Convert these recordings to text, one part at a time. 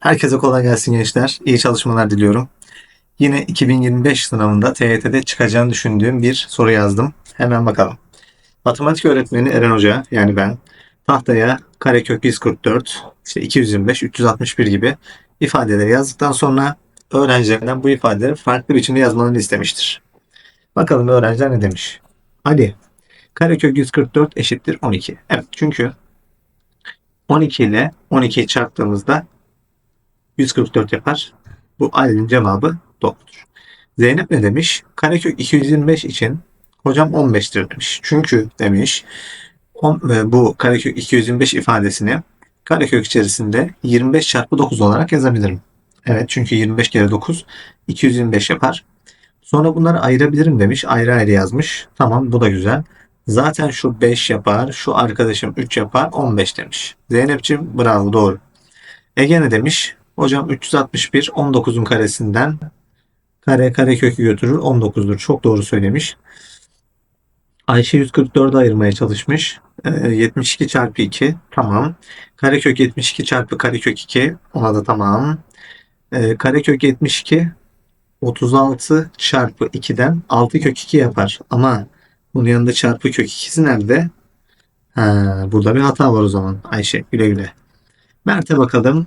Herkese kolay gelsin gençler. İyi çalışmalar diliyorum. Yine 2025 sınavında TYT'de çıkacağını düşündüğüm bir soru yazdım. Hemen bakalım. Matematik öğretmeni Eren Hoca yani ben tahtaya karekök 144, işte 225, 361 gibi ifadeleri yazdıktan sonra öğrencilerinden bu ifadeleri farklı biçimde yazmalarını istemiştir. Bakalım öğrenciler ne demiş? Ali, karekök 144 eşittir 12. Evet çünkü 12 ile 12'yi çarptığımızda 144 yapar. Bu Ali'nin cevabı doğrudur. Zeynep ne demiş? Karekök 225 için hocam 15'tir demiş. Çünkü demiş e, bu karekök 225 ifadesini karekök içerisinde 25 çarpı 9 olarak yazabilirim. Evet çünkü 25 kere 9 225 yapar. Sonra bunları ayırabilirim demiş. Ayrı ayrı yazmış. Tamam bu da güzel. Zaten şu 5 yapar, şu arkadaşım 3 yapar, 15 demiş. Zeynep'ciğim bravo doğru. Ege ne demiş? Hocam 361 19'un karesinden kare kare kökü götürür 19'dur. Çok doğru söylemiş. Ayşe 144'ü ayırmaya çalışmış. Ee, 72 çarpı 2 tamam. Karekök 72 çarpı karekök 2 ona da tamam. Ee, karekök 72 36 çarpı 2'den 6 kök 2 yapar. Ama bunun yanında çarpı kök 2'si nerede? Ha, burada bir hata var o zaman. Ayşe güle güle. Mert'e bakalım.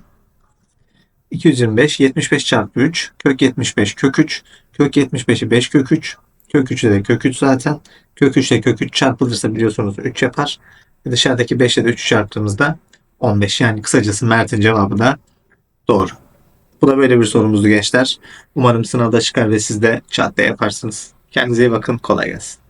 225 75 çarpı 3 kök 75 kök 3 kök 75'i 5 kök 3 kök 3'e de kök 3 zaten kök 3 ile kök 3 çarpılırsa biliyorsunuz 3 yapar. Dışarıdaki 5 ile de 3'ü çarptığımızda 15 yani kısacası Mert'in cevabı da doğru. Bu da böyle bir sorumuzdu gençler. Umarım sınavda çıkar ve siz de çat diye yaparsınız. Kendinize iyi bakın. Kolay gelsin.